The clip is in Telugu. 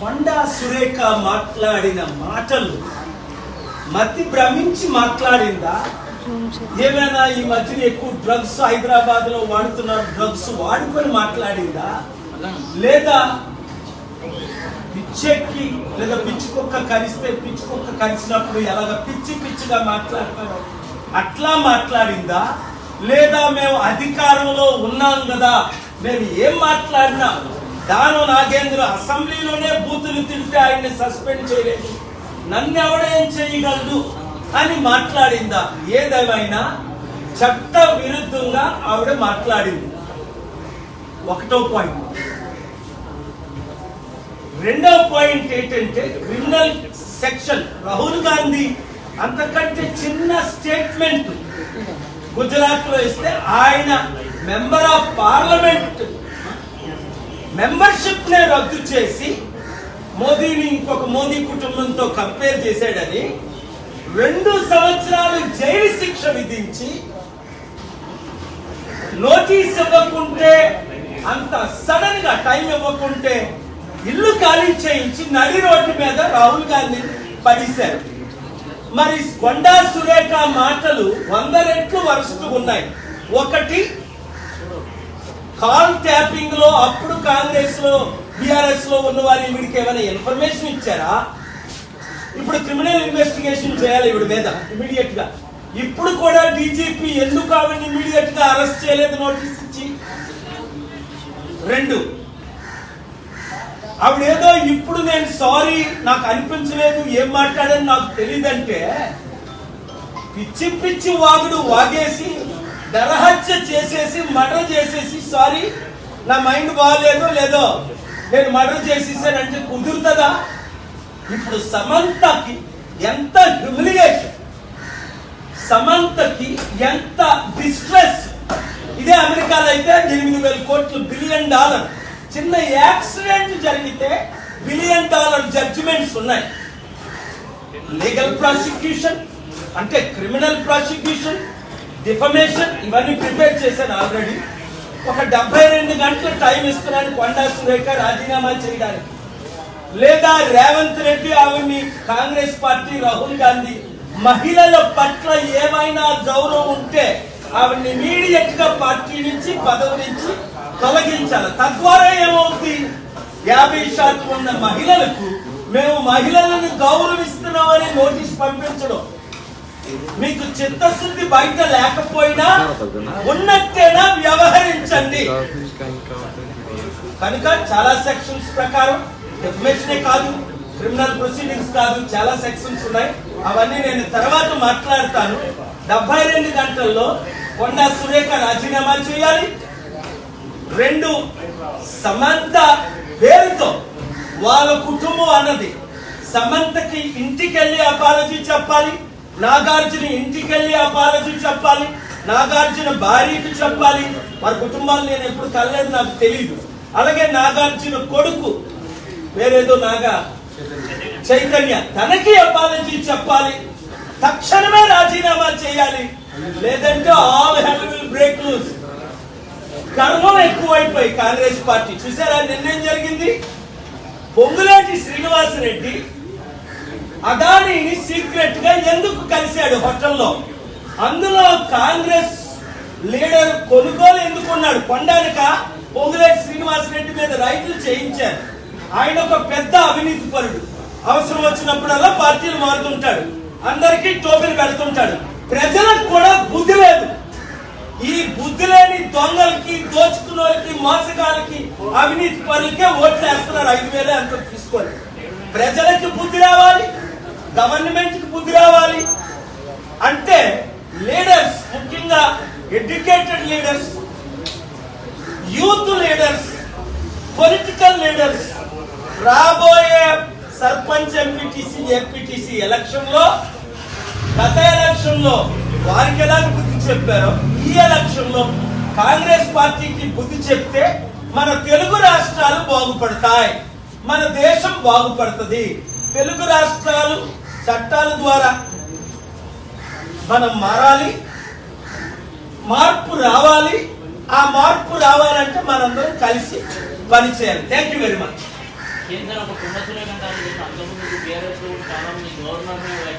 కొండా సురేఖ మాట్లాడిన మాటలు మతి భ్రమించి మాట్లాడిందా? ఏమైనా ఈ మధ్యన ఎక్కువ డ్రగ్స్ హైదరాబాద్లో వాడుతున్నారు డ్రగ్స్ వాడుకొని మాట్లాడిందా? లేదా పిచ్చెక్కి లేదా పిచ్చుకొక్క కరిస్తే పిచ్చుకొక్క కరిచినప్పుడు ఎలాగ పిచ్చి పిచ్చిగా మాట్లాడతారో అట్లా మాట్లాడిందా? లేదా మేము అధికారంలో ఉన్నాం కదా మేము ఏం మాట్లాడినా దాను నాగేంద్ర అసెంబ్లీలోనే బూతులు తింటే ఆయన్ని సస్పెండ్ చేయలేదు. నన్ను ఎవడేం చేయగలడు అని మాట్లాడిందా? ఏదేమైనా చట్ట విరుద్ధంగా ఆవిడ మాట్లాడింది. ఒకటో పాయింట్. రెండో పాయింట్ ఏంటంటే క్రిమినల్ సెక్షన్. రాహుల్ గాంధీ అంతకంటే చిన్న స్టేట్మెంట్ గుజరాత్లో ఇస్తే ఆయన మెంబర్ ఆఫ్ పార్లమెంట్ మెంబర్షిప్ నే రద్దు చేసి మోదీని ఇంకొక మోదీ కుటుంబంతో కంపేర్ చేశాడని రెండు సంవత్సరాలు జైలు శిక్ష విధించి నోటీస్ ఇవ్వకుంటే అంత సడన్గా టైం ఇవ్వకుంటే ఇల్లు ఖాళీ చేయించి నడి రోడ్డు మీద రాహుల్ గాంధీ పడేశారు. మరి కొండా సురేఖ మాటలు వంద రెట్లు వరుసగా ఉన్నాయి. ఒకటి కాల్ ట్యాపింగ్లో అప్పుడు కాంగ్రెస్లో బీఆర్ఎస్లో ఉన్న వారి వీడికి ఏమైనా ఇన్ఫర్మేషన్ ఇచ్చారా? ఇప్పుడు క్రిమినల్ ఇన్వెస్టిగేషన్ చేయాలి ఇవిడి మీద ఇమీడియట్గా ఇప్పుడు కూడా డీజీపీ ఎందుకు ఆవిడని ఇమీడియట్గా అరెస్ట్ చేయలేదు నోటీస్ ఇచ్చి? రెండు. ఆవిడ ఏదో ఇప్పుడు నేను సారీ నాకు అనిపించలేదు ఏం మాట్లాడని నాకు తెలియదంటే పిచ్చి పిచ్చి వాగుడు వాగేసి నరహత్య చేసేసి మర్డర్ చేసేసి సారీ నా మైండ్ బాగాలేదో లేదో నేను మర్డర్ చేసేసానంటే కుదురుతుందా? ఇప్పుడు సమంతకి ఎంత హ్యూమిలియేషన్ సమంతకి ఎంత డిస్ట్రెస్ ఇదే అమెరికాలో అయితే ఎనిమిది వేల కోట్లు బిలియన్ డాలర్ చిన్న యాక్సిడెంట్ జరిగితే బిలియన్ డాలర్ జడ్జిమెంట్స్ ఉన్నాయి. లీగల్ ప్రాసిక్యూషన్ అంటే క్రిమినల్ ప్రాసిక్యూషన్ డిఫమేషన్ ఇవన్నీ ప్రిపేర్ చేశాను ఆల్రెడీ ఒక డెబ్బై రెండు గంటల టైం ఇస్తున్నాను కొండా సురేఖ రాజీనామా చేయడానికి. లేదా రేవంత్ రెడ్డి ఆవిడ్ని కాంగ్రెస్ పార్టీ రాహుల్ గాంధీ మహిళల పట్ల ఏమైనా గౌరవం ఉంటే ఆవిడ్ని ఇమీడియట్గా పార్టీ నుంచి పదవి నుంచి తొలగించాలి. తద్వారా ఏమవుతుంది యాభై శాతం ఉన్న మహిళలకు మేము మహిళలను గౌరవిస్తున్నామని నోటీస్ పంపించడం. మీకు చిత్తశుద్ధి బయట లేకపోయినా ఉన్నట్టేనా వ్యవహరించండి. కనుక చాలా సెక్షన్స్ ప్రకారం డెఫినేషనే కాదు క్రిమినల్ ప్రొసీడింగ్స్ కాదు చాలా సెక్షన్స్ ఉన్నాయి. అవన్నీ నేను తర్వాత మాట్లాడతాను. డెబ్బై రెండు గంటల్లో కొండా సురేఖ రాజీనామా చేయాలి. రెండు సమంత పేరుతో వాళ్ళ కుటుంబం అన్నది. సమంతకి ఇంటికెళ్ళి అపాలజీ చెప్పాలి. నాగార్జున ఇంటికెళ్ళి అపాలజీ చెప్పాలి నాగార్జున భార్యకి చెప్పాలి. వారి కుటుంబాలు నేను ఎప్పుడు కలలేదు నాకు తెలియదు అలాగే నాగార్జున కొడుకు వేరేదో నాగా చైతన్య తనకి అపాలజీ చెప్పాలి. తక్షణమే రాజీనామా చేయాలి. లేదంటే all hell will break loose గర్వం ఎక్కువైపోయి కాంగ్రెస్ పార్టీ. చూసారా నిన్నేం జరిగింది? పొంగులేటి శ్రీనివాసరెడ్డి అదానిని సీక్రెట్గా ఎందుకు కలిశాడు హోటల్లో? అందులో కాంగ్రెస్ లీడర్ కొనుగోలు ఎందుకు ఉన్నాడు? కొండానిక పొంగులేటి శ్రీనివాసరెడ్డి మీద రైతులు చేయించారు. ఆయన ఒక పెద్ద అవినీతి పరుడు. అవసరం వచ్చినప్పుడల్లా పార్టీలు మారుతుంటాడు. అందరికీ టోపీలు పెడుతుంటాడు. ప్రజలకు కూడా బుద్ధి లేదు. ఈ బుద్ధి లేని దొంగలకి దోచుకున్నోళ్ళకి మోసగాళ్ళకి అవినీతి పరులకే ఓట్లు వేస్తున్నారు ఐదు వేలే అంత తీసుకోవాలి ప్రజలకి బుద్ధి రావాలి. గవర్నమెంట్కి బుద్ధి రావాలి. అంటే లీడర్స్ ముఖ్యంగా educated leaders youth leaders political leaders రాబోయే సర్పంచ్ ఎంపీటీసీ ఎంపీటీసీ ఎలక్షన్లో గత ఎలక్షన్లో వారికి ఎలా బుద్ధి చెప్పారో ఈ ఎలక్షన్లో కాంగ్రెస్ పార్టీకి బుద్ధి చెప్తే మన తెలుగు రాష్ట్రాలు బాగుపడతాయి. మన దేశం బాగుపడుతుంది. తెలుగు రాష్ట్రాలు చట్టాల ద్వారా మనం మారాలి మార్పు రావాలి ఆ మార్పు రావాలంటే మనందరం కలిసి పనిచేయాలి థ్యాంక్ యూ వెరీ మచ్ కేంద్రం ఒక కుంభసులే కంటే అంతకుముందు బీఆర్ఎస్ చాలా మంది గవర్నర్ వ్యాఖ్యలు